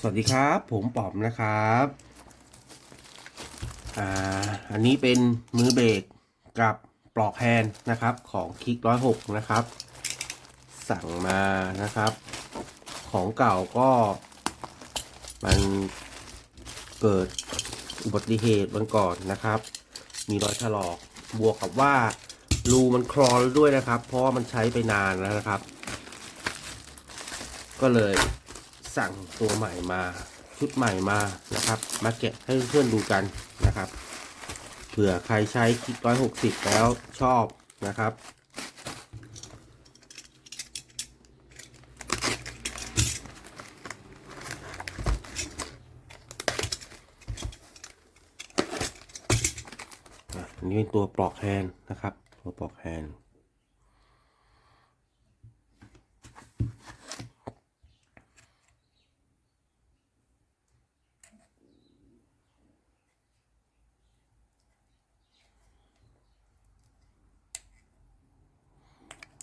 สวัสดีครับ ผมป๋อมนะครับอ่าอันนี้เป็นมือเบรกกับปลอกแฮนด์นะครับของคลิกร้อยหกนะครับ สั่งมานะครับ ของเก่าก็ มันเกิดอุบัติเหตุวันก่อนนะครับ มีรอยถลอกบวกกับว่ารูมันคลอนด้วยนะครับ เพราะว่ามันใช้ไปนานแล้วนะครับ ก็เลย สั่งตัวใหม่มาชุดใหม่มานะครับ มาแกะให้เพื่อนๆดูกันนะครับเผื่อใครใช้คลิกร้อยหกสิบแล้วชอบนะครับอันนี้เป็นตัวปลอกแฮนนะครับ ตัวปลอกแฮน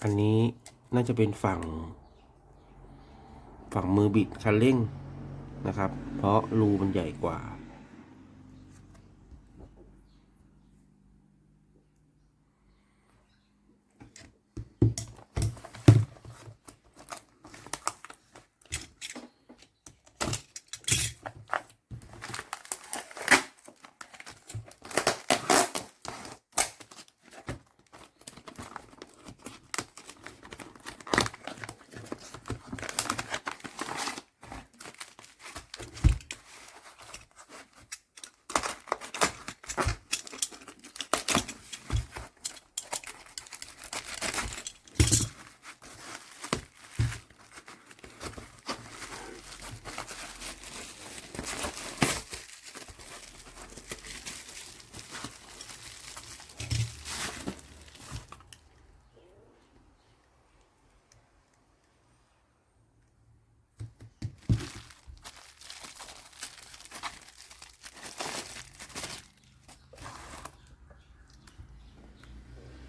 อันนี้น่าจะเป็นฝั่ง ฝั่งมือบิดคันเร่งนะครับ เพราะรูมันใหญ่กว่า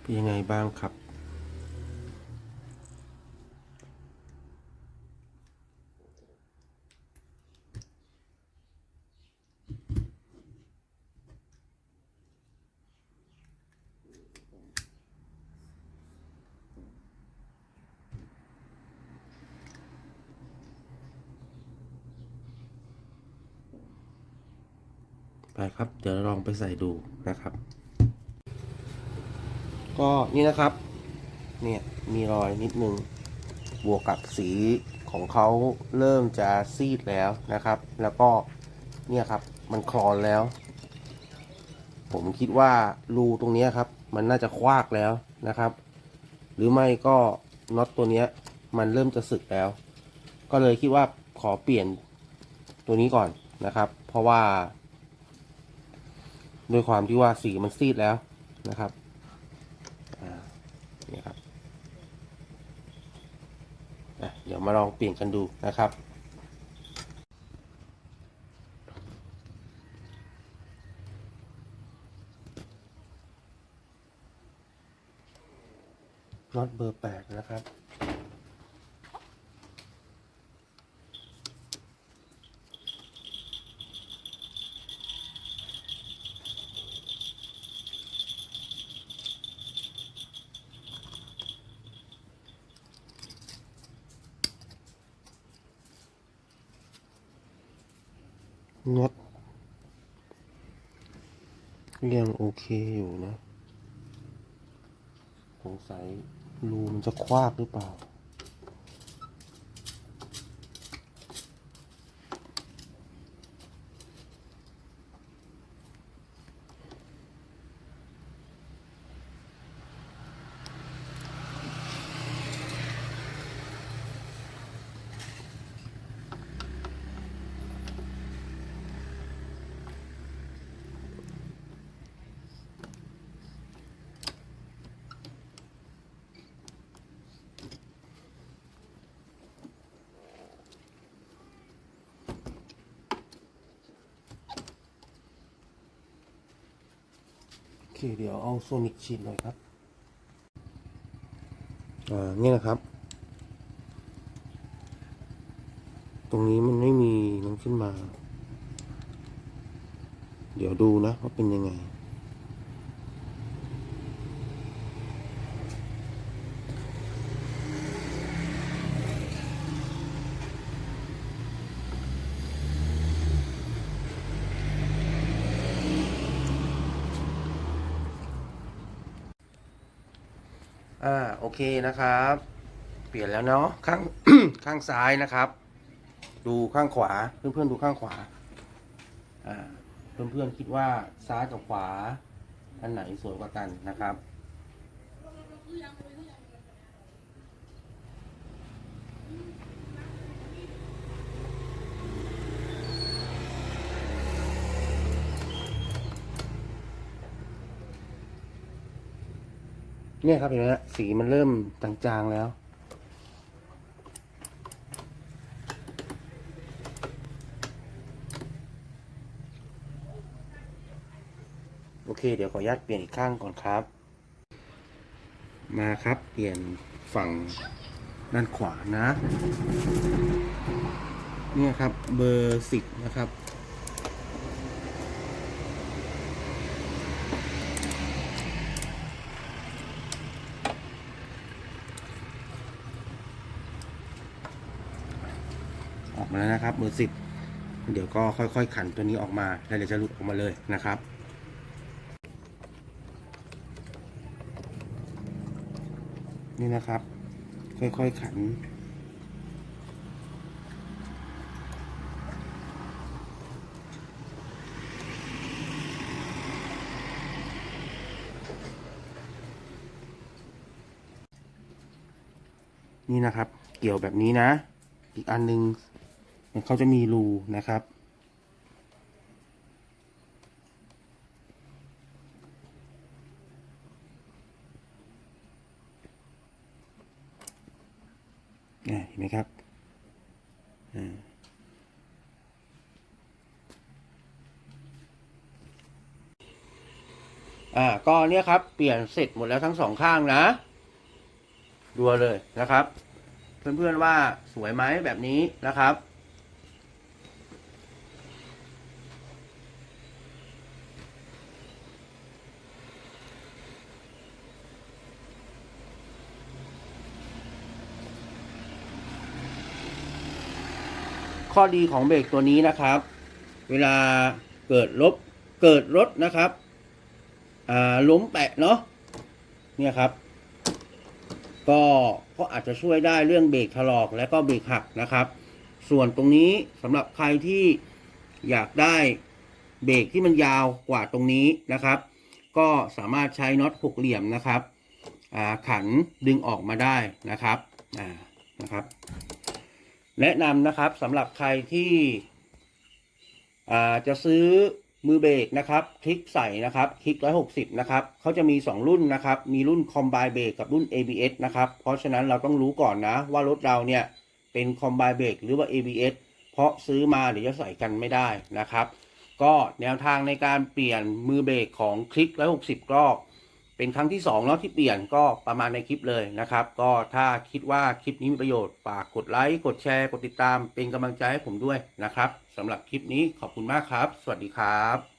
เป็นยังไงบ้างครับ ไปครับ เดี๋ยวลองไปใส่ดูนะครับ ก็นี่นะครับ เนี่ยมีรอยนิดนึง บวกกับสีของเขาเริ่มจะซีดแล้วนะครับ แล้วก็เนี่ยครับมันคลอนแล้ว ผมคิดว่ารูตรงนี้ครับ มันน่าจะคว้ากแล้วนะครับ หรือไม่ก็น็อตตัวนี้มันเริ่มจะสึกแล้ว ก็เลยคิดว่าขอเปลี่ยนตัวนี้ก่อนนะครับ เพราะว่า ด้วยความที่ว่าสีมันซีดแล้วนะครับ นี่ครับเดี๋ยวมาลองเปลี่ยนกันดูนะครับ น็อตเบอร์แปดนะครับ น็อตยังโอเคอยู่นะ สงสัยรูมันจะคว้ากหรือเปล่า เคเดี๋ยวเอาโซนิกฉีดหน่อยครับอ่านี่นะครับ ตรงนี้มันไม่มีน้ำขึ้นมา เดี๋ยวดูนะว่าเป็นยังไง อ่าโอเคนะครับ เปลี่ยนแล้วเนาะข้าง ข้างซ้ายนะครับ ดูข้างขวาเพื่อนๆดูข้างขวาอ่าเพื่อนๆคิดว่าซ้ายกับขวาอันไหนสวยกว่ากันนะครับ เนี่ยครับเห็นไหมสีมันเริ่มจางๆแล้ว โอเค เดี๋ยวขออนุญาตเปลี่ยนอีกข้างก่อนครับ มาครับเปลี่ยนฝั่งด้านขวานะ เนี่ยครับเบอร์สิบนะครับ มาแล้วนะครับเบอร์สิบเดี๋ยวก็ค่อยๆ ขันตัวนี้ออกมาแล้วเดี๋ยวจะหลุดออกมาเลยนะครับนี่นะครับ ค่อยๆขัน นี่นะครับ เกี่ยวแบบนี้นะ อีกอันหนึง เขาจะมีรูนะครับ เห็นไหมครับอ่าก็เนี่ยครับ เปลี่ยนเสร็จหมดแล้วทั้งสองข้างนะดูเอาเลยนะครับ เพื่อนๆว่าสวยไหมแบบนี้นะครับ ข้อดีของเบรกตัวนี้นะครับ เวลาเกิดลบเกิดรถนะครับอ่าล้มแปะเนาะเนี่ยครับ ก็ก็อาจจะช่วยได้เรื่องเบรกถลอกและก็เบรกหักนะครับ ส่วนตรงนี้สำหรับใครที่อยากได้เบรกที่มันยาวกว่าตรงนี้นะครับ ก็สามารถใช้น็อตหกเหลี่ยมนะครับอ่าขันดึงออกมาได้นะครับอ่านะครับ แนะนำนะครับสำหรับใครที่จะซื้อมือเบรกนะครับ คลิกใส่นะครับ คลิก 160 นะครับเขาจะมี 2 รุ่นนะครับ มีรุ่น Combine Brake กับรุ่น ABS นะครับ เพราะฉะนั้นเราต้องรู้ก่อนนะ ว่ารถเราเนี่ยเป็น Combine Brake หรือว่า ABS เพราะซื้อมาเดี๋ยวจะใส่กันไม่ได้นะครับ ก็แนวทางในการเปลี่ยนมือเบรกของคลิก 160ก็ เป็นครั้งที่2แล้วที่เปลี่ยนก็ประมาณในคลิปเลยนะครับ ก็ถ้าคิดว่าคลิปนี้มีประโยชน์ฝากกดไลค์กดแชร์ กดติดตาม เป็นกำลังใจให้ผมด้วยนะครับสำหรับคลิปนี้ขอบคุณมากครับ สวัสดีครับ